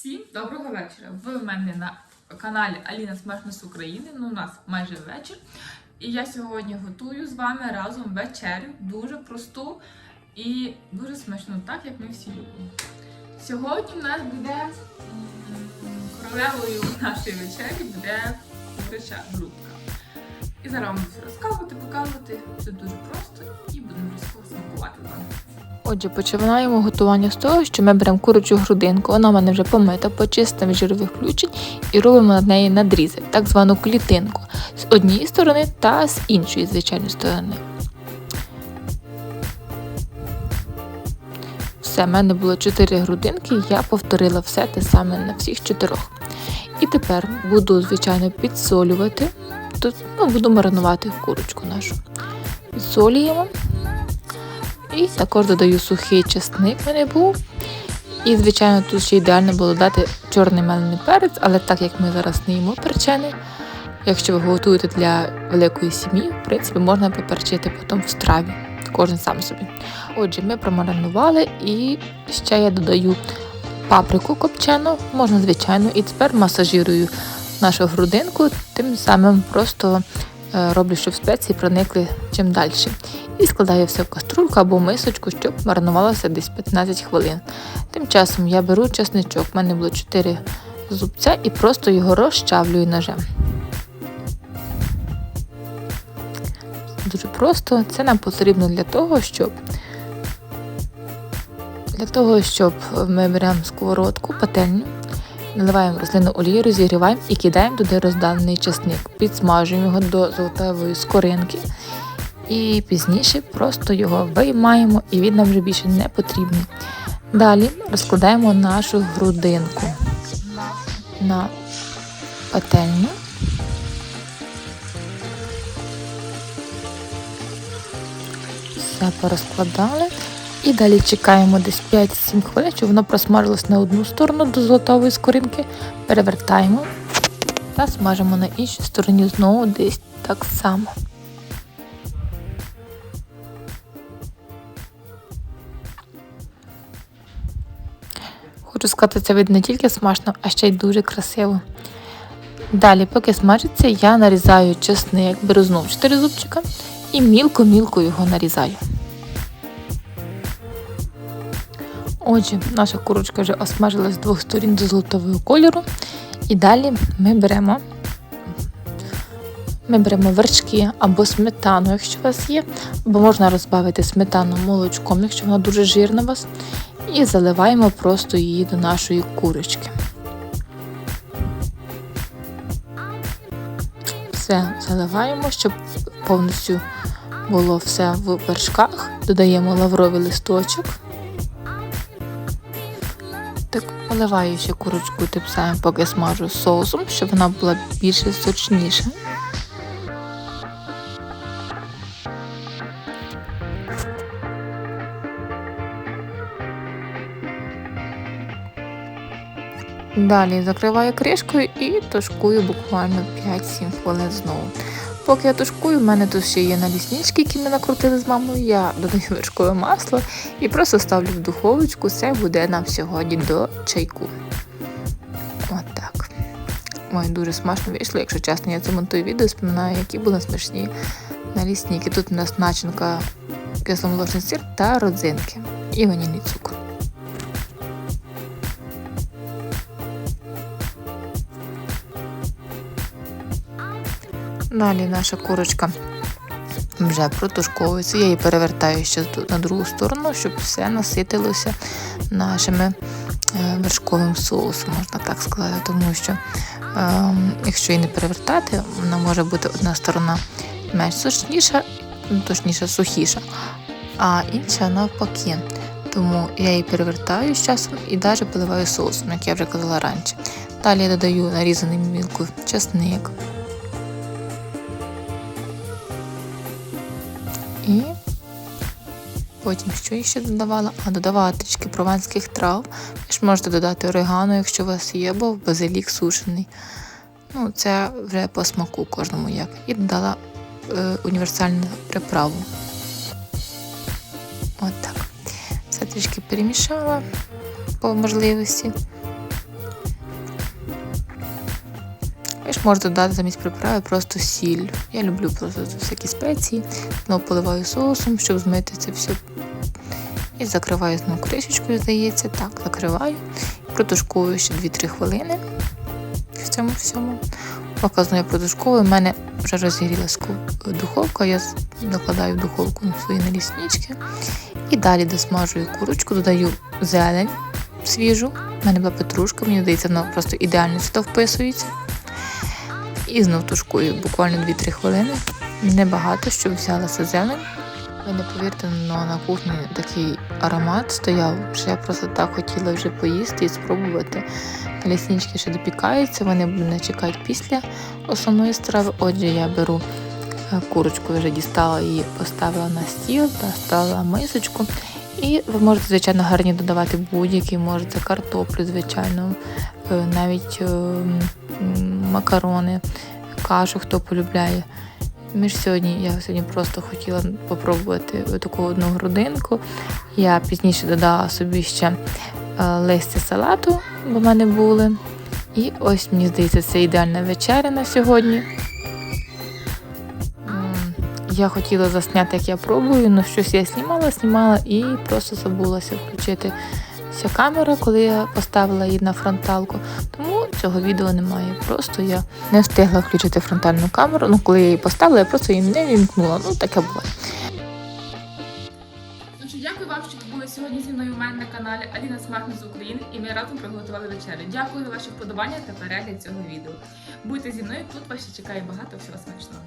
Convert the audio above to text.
Всім доброго вечора! Ви в мене на каналі Аліна Смачно з України. Ну, у нас майже вечір. І я сьогодні готую з вами разом вечерю, дуже просту і дуже смачну, так як ми всі любимо. Сьогодні в нас буде королевою нашої вечері буде куряча грудка. І зараз вам буду розказувати, показувати. Все дуже просто і будемо обов'язково смакувати з вами. Отже, починаємо готування з того, що ми беремо курячу грудинку, вона в мене вже помита, почистимо жирових включень і робимо над неї надрізи, так звану клітинку, з однієї сторони та з іншої, звичайної сторони. Все, в мене було 4 грудинки, я повторила все те саме на всіх чотирьох. І тепер буду, звичайно, підсолювати, тут, ну, буду маринувати курочку нашу. Підсолюємо. І також додаю сухий чесник в мене був. І, звичайно, тут ще ідеально було дати чорний мелений перець, але так як ми зараз не їмо перчений, якщо ви готуєте для великої сім'ї, в принципі, можна поперчити потім в страві. Кожен сам собі. Отже, ми промаринували і ще я додаю паприку копчену, можна звичайно, і тепер масажирую нашу грудинку, тим самим просто роблю, щоб спеції проникли чим далі і складаю все в каструльку або мисочку, щоб маринувалося десь 15 хвилин. Тим часом я беру чесничок, в мене було 4 зубця і просто його розчавлюю ножем. Дуже просто, це нам потрібно для того, щоб для того, щоб ми беремо сковородку, пательню, наливаємо рослинну олію, розігріваємо і кидаємо туди роздалений чесник. Підсмажуємо його до золотавої скоринки. І пізніше просто його виймаємо, і він нам вже більше не потрібний. Далі розкладаємо нашу грудинку на пательню. Все порозкладали. І далі чекаємо десь 5-7 хвилин, щоб воно просмажилось на одну сторону до золотової скоринки. Перевертаємо та смажимо на іншій стороні знову десь так само. Хочу сказати, це вид не тільки смачно, а ще й дуже красиво. Далі, поки смажиться, я нарізаю чесник, беру знову 4 зубчика і мілко-мілко його нарізаю. Отже, наша курочка вже осмажилась з двох сторін до золотового кольору. І далі ми беремо ми беремо вершки або сметану, якщо у вас є, або можна розбавити сметану молочком, якщо вона дуже жирна у вас і заливаємо просто її до нашої курочки. Все заливаємо, щоб повністю було все в вершках. Додаємо лавровий листочок. Так, поливаю ще курочку тим самим, поки смажу соусом, щоб вона була більше сочніша. Далі закриваю кришкою і тушкую буквально 5-7 хвилин знову. Поки я тушкую, в мене тут ще є наліснички, які ми накрутили з мамою. Я додаю вершкове масло і просто ставлю в духовочку. Це буде нам сьогодні до чайку. От так. Ой, дуже смачно вийшло, якщо чесно, я це монтую відео, споминаю, які були смачні налісники. Тут у нас начинка кисломолочний сир та родзинки і ванільний цукор. Далі наша курочка вже протушковується. Я її перевертаю ще на другу сторону, щоб все наситилося нашими е, вершковим соусом, можна так сказати, тому що е, якщо її не перевертати, вона може бути одна сторона менш сочніша, ну, точніше сухіша, а інша навпаки. Тому я її перевертаю з часом і навіть поливаю соусом, як я вже казала раніше. Далі я додаю нарізаний мілку чесник. І потім що я ще додавала? А додавала трішки прованських трав. Ви ж можете додати орегано, якщо у вас є, або базилік сушений. Ну, це вже по смаку кожному як. І додала е, універсальну приправу. От так. Все трішки перемішала по можливості. Ви ж можете додати замість приправи просто сіль. Я люблю просто всякі спеції. Знову поливаю соусом, щоб змити це все. І закриваю знову кришечкою, здається. Так, закриваю. Протушковую ще 2-3 хвилини в цьому всьому. Поки знову я протушковую, в мене вже розігрілась ку- духовка, я накладаю в духовку свої наліснички. І далі досмажую курочку, додаю зелень свіжу. У мене була петрушка, мені здається, вона просто ідеально сюди вписується. І знов тушкую буквально 2-3 хвилини. Небагато, щоб взялася зелень. Ви не повірте, але на кухні такий аромат стояв, що я просто так хотіла вже поїсти і спробувати. Ліснички ще допікаються, вони мене чекають після основної страви. Отже, я беру е, курочку, вже дістала її, поставила на стіл, поставила мисочку. І ви можете, звичайно, гарні додавати будь-які, можете картоплю, звичайно, е, навіть е, м, макарони, кашу, хто полюбляє. Ми ж сьогодні, я сьогодні просто хотіла попробувати таку одну грудинку. Я пізніше додала собі ще е, листя салату, бо в мене були. І ось мені здається, це ідеальна вечеря на сьогодні. Я хотіла засняти, як я пробую, але щось я знімала, знімала і просто забулася включити ця камера, коли я поставила її на фронталку. Тому цього відео немає. Просто я не встигла включити фронтальну камеру. Ну, коли я її поставила, я просто її не вімкнула. Ну, таке було. Дякую вам, що ви сьогодні зі мною у мене на каналі Аліна Смачно з України і ми разом приготували вечерю. Дякую за ваші вподобання та перегляд цього відео. Будьте зі мною, тут вас ще чекає багато всього смачного.